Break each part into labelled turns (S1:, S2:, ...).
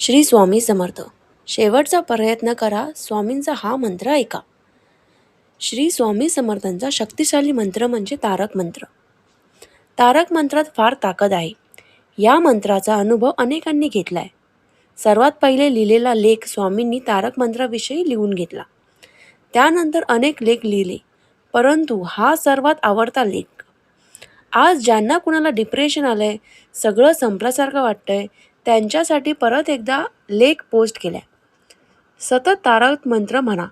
S1: श्री स्वामी समर्थ. शेवटचा प्रयत्न करा स्वामींचा हा मंत्र ऐका. श्री स्वामी समर्थांचा शक्तिशाली मंत्र म्हणजे तारक मंत्र. तारक मंत्रात फार ताकद आहे. या मंत्राचा अनुभव अनेकांनी घेतला आहे सर्वात पहिले लिहिलेला लेख स्वामींनी तारक मंत्राविषयी लिहून घेतला. त्यानंतर अनेक लेख लिहिले परंतु हा सर्वात आवडता लेख. आज ज्यांना कुणाला डिप्रेशन आलंय सगळं संपल्यासारखं वाटतंय त्यांच्यासाठी परत एकदा लेख पोस्ट केला सतत तारक मंत्र म्हणा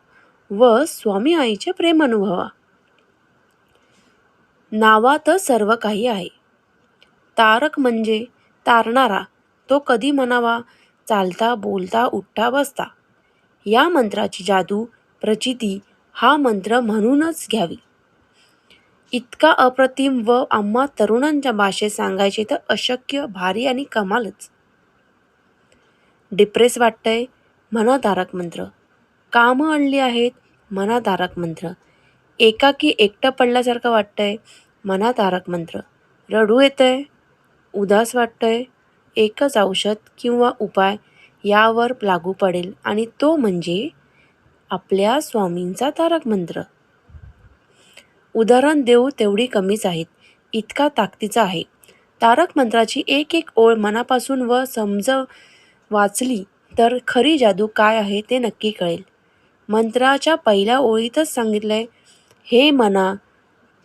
S1: व स्वामी आईचे प्रेम अनुभवा. नावातच सर्व काही आहे. तारक म्हणजे तारणारा तो कधी म्हणावा चालता बोलता उठता बसता. या मंत्राची जादू प्रचिती हा मंत्र म्हणूनच घ्यावी. इतका अप्रतिम व आम्हा तरुणांच्या भाषेत सांगायचे तर अशक्य भारी आणि कमालच. डिप्रेस वाटतंय म्हणा तारक मंत्र. कामं अडली आहेत म्हणा तारक मंत्र. एकाकी एकटं पडल्यासारखं वाटतंय म्हणा तारक मंत्र. रडू येतंय उदास वाटतंय एकच औषध किंवा उपाय यावर लागू पडेल आणि तो म्हणजे आपल्या स्वामींचा तारक मंत्र. उदाहरण देऊ तेवढी कमीच आहेत इतका ताकदीचा आहे. तारक मंत्राची एक एक ओळ मनापासून व समज वाचली तर खरी जादू काय आहे ते नक्की कळेल. मंत्राच्या पहिल्या ओळीतच सांगितलंय हे मना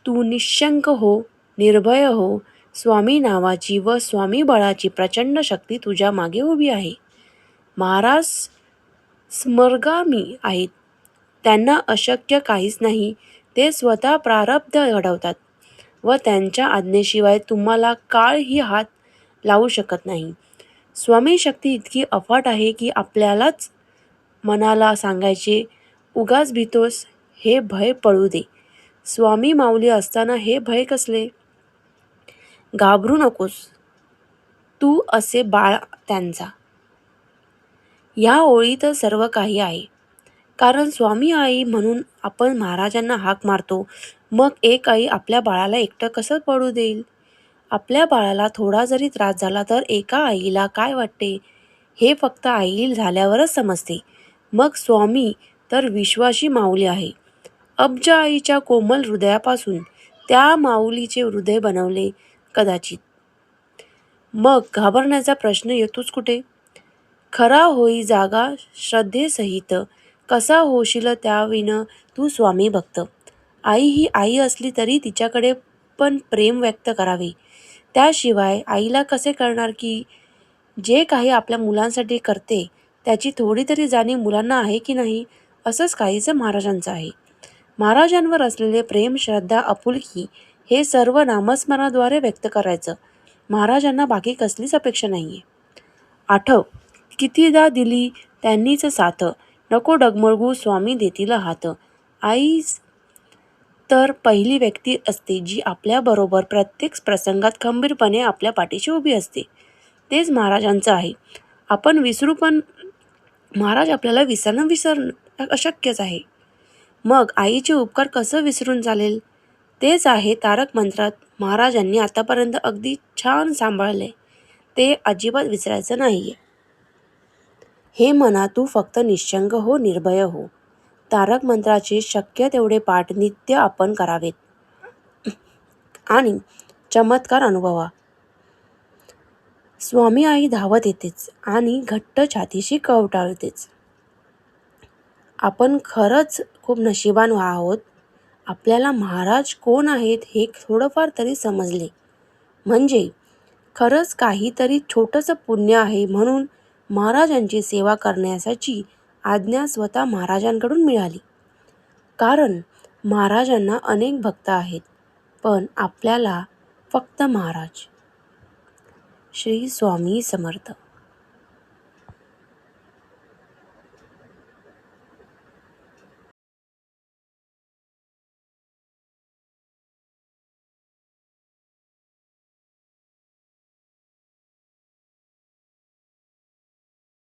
S1: तू निशंक हो निर्भय हो स्वामी नावाची व स्वामी बळाची प्रचंड शक्ती तुझ्या मागे उभी आहे. महाराज स्मर्गामी आहेत. त्यांना अशक्य काहीच नाही ते स्वतः प्रारब्ध घडवतात व त्यांच्या आज्ञेशिवाय तुम्हाला काळही हात लावू शकत नाही. स्वामी शक्ती इतकी अफाट आहे की आपल्यालाच मनाला सांगायचे उगाच भीतोस हे भय पळू दे. स्वामी माऊली असताना हे भय कसले? घाबरू नकोस. तू असे बाळ त्यांचा. या ओळीत सर्व काही आहे. कारण स्वामी आई म्हणून आपण महाराजांना हाक मारतो. मग एक आई आपल्या बाळाला एकटं कसं पडू देईल? आपल्या बाळाला थोडा जरी त्रास झाला तर एका आईला काय वाटते? हे फक्त आई झाल्यावरच समजते. मग स्वामी तर विश्वाशी माऊली आहे. अब्ज आईच्या कोमल हृदयापासून त्या माऊलीचे हृदय बनवले कदाचित. मग घाबरण्याचा प्रश्न येतोच कुठे? खरा होई जागा श्रद्धेसहित कसा होशील त्याविन तू स्वामी भक्त. आई ही आई असली तरी तिच्याकडे पण प्रेम व्यक्त करावे. त्याशिवाय आईला कसे कळणार की जे काही आपल्या मुलांसाठी करते त्याची थोडी तरी जाणीव मुलांना आहे की नाही असंच काहीचं महाराजांचं आहे. महाराजांवर असलेले प्रेम श्रद्धा आपुलकी हे सर्व नामस्मरणाद्वारे व्यक्त करायचं. महाराजांना बाकी कसलीच अपेक्षा नाही आहे आठव कितीदा दिली त्यांनीच साथ. नको डगमगू स्वामी देतील हात. आईस तर पहिली व्यक्ती असते जी आपल्याबरोबर प्रत्येक प्रसंगात खंबीरपणे आपल्या पाठीशी उभी असते. तेच महाराजांचं आहे. आपण विसरू पण महाराज आपल्याला विसरणं विसरणं अशक्यच आहे. मग आईचे उपकार कसं विसरून चालेल? तेच आहे तारक मंत्रात महाराजांनी आतापर्यंत अगदी छान सांभाळले. ते अजिबात विसरायचं नाही आहे हे मना तू फक्त निशंक हो निर्भय हो. तारक मंत्राचे शक्य तेवढे पाठ नित्य आपण करावेत. आणि चमत्कार अनुभवा. स्वामी आई धावत येतेच आणि घट्ट छातीशी कवटाळतेच आपण खरंच खूप नशिबान आहोत. आपल्याला महाराज कोण आहेत हे थोडंफार तरी समजले. म्हणजे खरंच काहीतरी छोटंसं पुण्य आहे म्हणून महाराजांची सेवा करण्यासाठी आज्ञा स्वतः महाराजांकडून मिळाली. कारण महाराजांना अनेक भक्त आहेत पण आपल्याला फक्त महाराज. श्री स्वामी समर्थ.